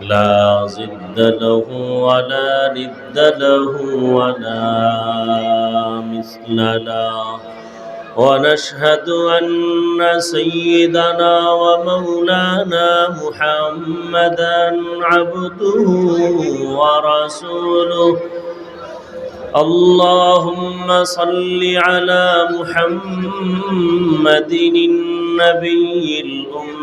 لا ضد له ولا ند له ولا مثل له ونشهد أن سيدنا ومولانا محمدا عبده ورسوله اللهم صل على محمد النبي الأمي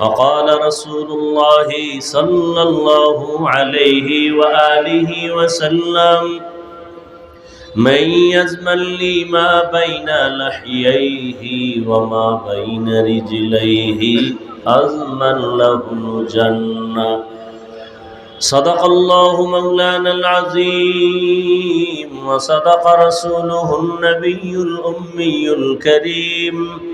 وقال رسول الله صلى الله عليه وآله وسلم من يزمن لي ما بين لحييه وما بين رجليه أزمن له الجنة. صدق الله مولانا العظيم وصدق رسوله النبي الأمي الكريم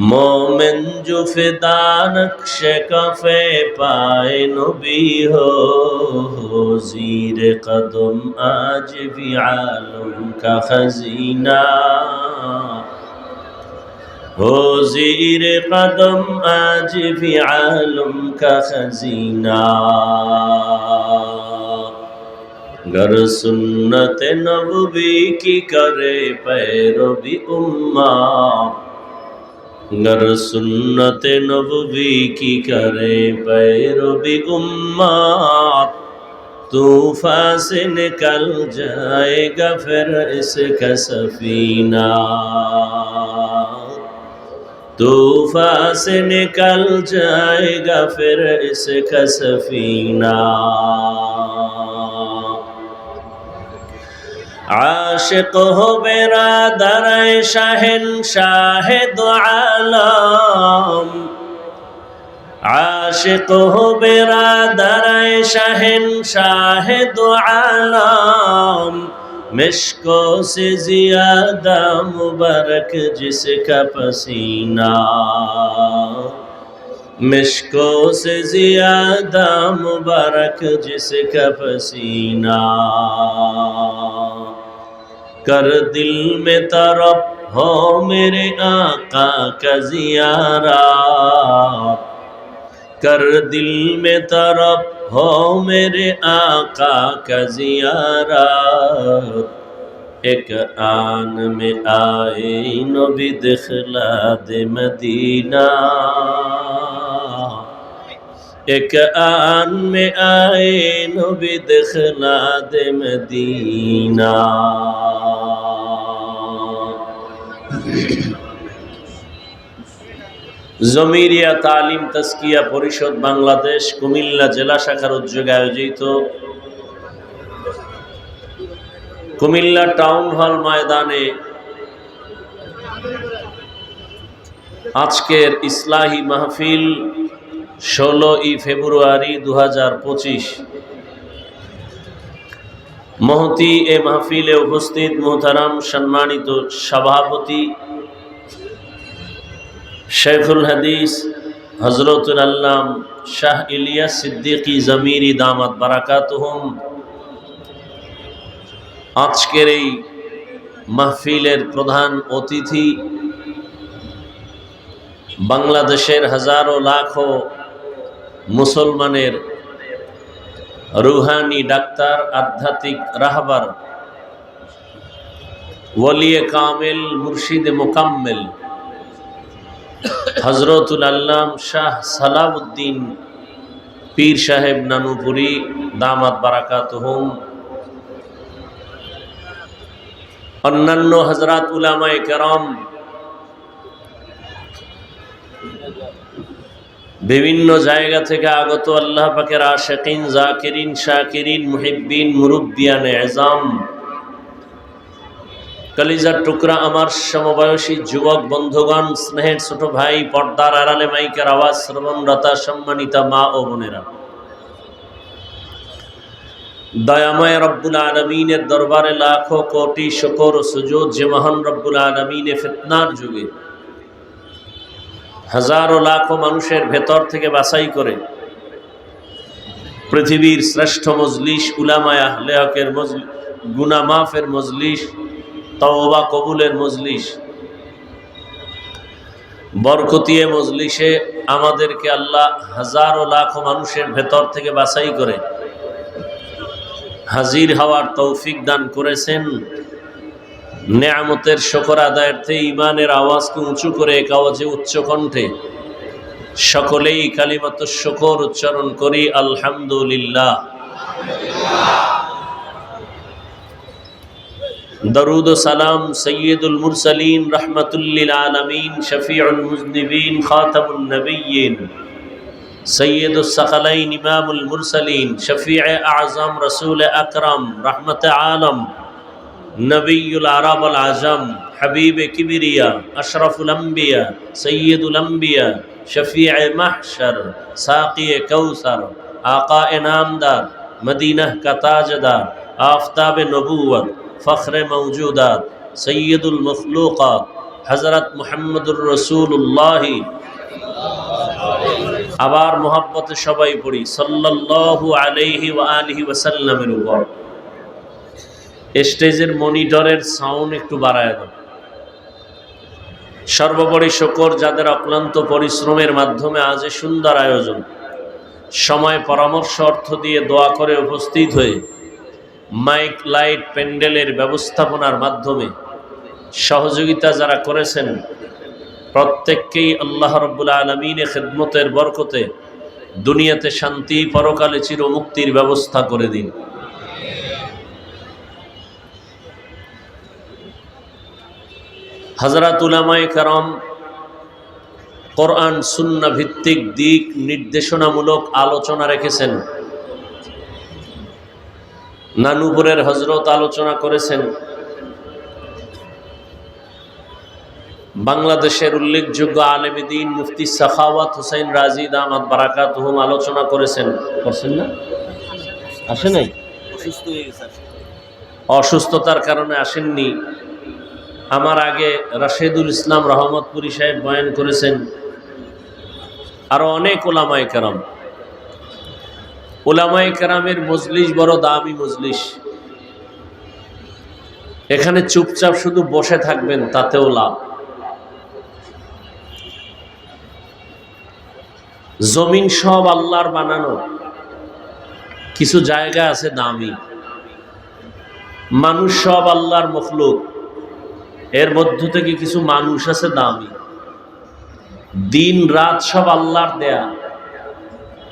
মোমেন জুফিদান সে coffee পায় নবী হো জির কদম আজ ভি আলম কা খজিনা ہو زیر قدم آج بھی عالم کا خزینہ گر سنت نبوی کی کرے پیرو بھی امہ गर सुन्नत नबवी की करे पैरवी उम्मा तूफा से निकल जाएगा फिर इसका सफीना तूफा से निकल जाएगा फिर इसका सफीना আশেক হবে রাধারায় শাহেন শাহেদ আলম। আশেক হবে রাধারায় শাহেন শাহেদ আলম। مشکو سے زیادہ مبارک جس کا مشکوں سے زیادہ مبارک جس کا پسینہ کر دل میں طرف ہو میرے آقا کا زیارہ کر دل میں طرف ہو میرے آقا کا زیارہ ایک آن میں آئے نبی دخلا دے مدینہ এক آن میں آئے نبی دخنا دے مدینہ জমিরিয়া তালিম তাস্কিয়া পরিষদ বাংলাদেশ, কুমিল্লা জেলা শাখার উদ্যোগে আয়োজিত কুমিল্লা টাউন হল ময়দানে আজকের ইসলাহী মাহফিল ষোলোই ফেব্রুয়ারি দু হাজার পঁচিশ। মহতি এ মাহফিলে উপস্থিত মোহতারাম সম্মানিত সভাপতি শেখুল হাদিস, হজরতুল আল্লাম শাহ ইলিয়াস সিদ্দিকী জমিরি দামাত বারাকাতুহম। আজকের এই মাহফিলের প্রধান অতিথি বাংলাদেশের হাজারো লাখো মুসলমানের রুহানি ডাক্তার, আধ্যাত্মিক রাহবার ওলিয়ে কামেল, মুর্শিদে মোকাম্মেল হজরতুল আল্লাম শাহ সালাউদ্দিন পীর সাহেব নানুপুরি, দামাত বারাকাত হোম অন্যান্য হজরাত উলামায় কেরম বিভিন্ন জায়গা থেকে আগত আল্লাহ পাকের আশেকিন, জাকিরিন, শাকিরিন, মুহিব্বিন, মুরব্বিয়ান, এজাম। কলিজার টুকরা আমার সমবয়সী যুবক বন্ধুগণ, স্নেহের ছোট ভাই, পর্দার আড়ালে মাইকের আওয়াজ শ্রবণরতা সম্মানিতা মা ও বোনেরা। দয়াময় রব্বুল আলমিনের দরবারে লাখো কোটি শকর সুযোগ যে মহান রব্বুল আলমিনে ফিতনার যুগে হাজারো লাখো মানুষের ভেতর থেকে বাছাই করে পৃথিবীর শ্রেষ্ঠ মজলিস উলামায়া লেহকের মজলি, গুনামাফের মজলিস, তওবা কবুলের মজলিস। বরকতিয়ে মজলিসে আমাদেরকে আল্লাহ হাজারো লাখো মানুষের ভেতর থেকে বাছাই করে হাজির হওয়ার তৌফিক দান করেছেন। নেয়ামতের শকর আদায়ার্থে ইমানের আওয়াজকে উঁচু করে এক আওয়াজে উচ্চ কণ্ঠে সকলেই কালিমাত শকর উচ্চারণ করি আলহামদুলিল্লাহ দরুদ ও সালাম সৈয়দুল মুরসালিন রহমতুল্লিল আলমিন শফিউল মুজনিবিন খাতামুল নবীন সৈয়দ الثقلين ইমাম المرسلين شفيع اعظم رسول اکرم رحمت عالم নবীল আরাবল আজম, হাবিবে কিবিরিয়া, আশরাফুল আম্বিয়া, সৈয়দুল আম্বিয়া, শফিয়ে মাহশর, সাকিয়ে কৌসার আকা নামদার, মদিনাহ কা তাজদার آفتاب نبوت فخر موجودات سید المخلوقات حضرت محمد الرسول اللہ আবার মোহাব্বত সবাই পড়ি, সাল্লাল্লাহু আলাইহি ওয়া আলিহি উপর। স্টেজের মনিটরের সাউন্ড একটু বাড়ায় দাও। সর্বোপরি শকর যাদের অক্লান্ত পরিশ্রমের মাধ্যমে আজ সুন্দর আয়োজন। সময় পরামর্শ অর্থ দিয়ে দোয়া করে উপস্থিত হয়ে মাইক, লাইট, প্যান্ডেলের ব্যবস্থাপনার মাধ্যমে সহযোগিতা যারা করেছেন, প্রত্যেককেই আল্লাহ রব্বুল আলমিনে খেদমতের বরকতে দুনিয়াতে শান্তি, পরকালে চিরমুক্তির ব্যবস্থা করে দিন। হজরত উলামায় কারম কোরআন সুন্না ভিত্তিক দিক নির্দেশনামূলক আলোচনা রেখেছেন। নানুপুরের হজরত আলোচনা করেছেন। বাংলাদেশের উল্লেখযোগ্য আলেমদিন মুফতি সাখাওয়াত হুসাইন রাজিদ আহমদ বারাকাত হুম আলোচনা করেছেন। করছেন না? আসে নাই। অসুস্থতার কারণে আসেননি। আমার আগে রাশেদুল ইসলাম রহমতপুরি সাহেব বয়ান করেছেন। আরও অনেক ওলামায় কেরাম। ওলামায় কেরামের মজলিস বড় দামি মজলিস। এখানে চুপচাপ শুধু বসে থাকবেন, তাতেও লাভ। জমিন সব আল্লাহর বানানো। কিছু জায়গা আছে দামি। মানুষ সব আল্লাহর মখলুক। এর মধ্য থেকে কিছু মানুষ আছে দামি। দিন, রাত সব আল্লাহর দেয়া।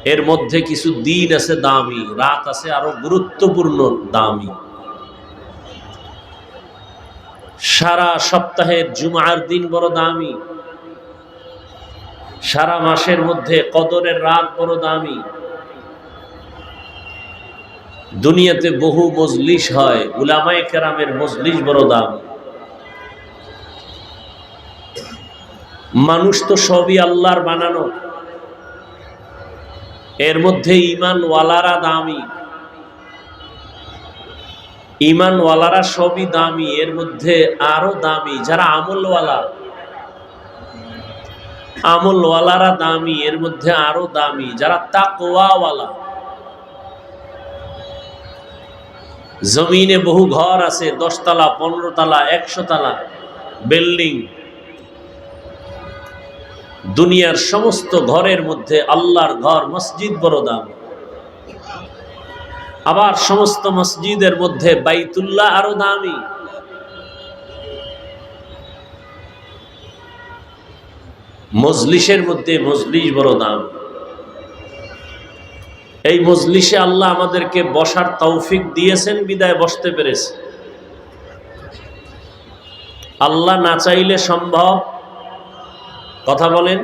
এর মধ্যে কিছু দিন আছে দামি, রাত আছে আরও গুরুত্বপূর্ণ দামি। সারা সপ্তাহের জুমার দিন বড় দামি। সারা মাসের মধ্যে কদরের রাত বড় দামি। দুনিয়াতে বহু মজলিস হয়, উলামায়ে কেরামের মজলিস বড় দামি। মানুষ তো সবই আল্লাহর বানানো। এর মধ্যে ইমানওয়ালারা দামি। ইমানওয়ালারা সবই দামি, এর মধ্যে আরও দামি। যারা আমলওয়ালা, আমলওয়ালারা দামি, এর মধ্যে আরও দামি। যারা তাকওয়াওয়ালা, জমিনে বহু ঘর আছে, দশতলা পনেরো তালা একশো তালা বিল্ডিং। দুনিয়ার সমস্ত ঘরের মধ্যে আল্লাহর ঘর মসজিদ বড় দাম। আবার সমস্ত মসজিদের মধ্যে বাইতুল্লাহ আরও দামি। মজলিসের মধ্যে মজলিস বড় দাম। এই মজলিসে আল্লাহ আমাদেরকে বসার তৌফিক দিয়েছেন, বিদায় বসতে পেরেছে। আল্লাহ না চাইলে সম্ভব কথা বলেন।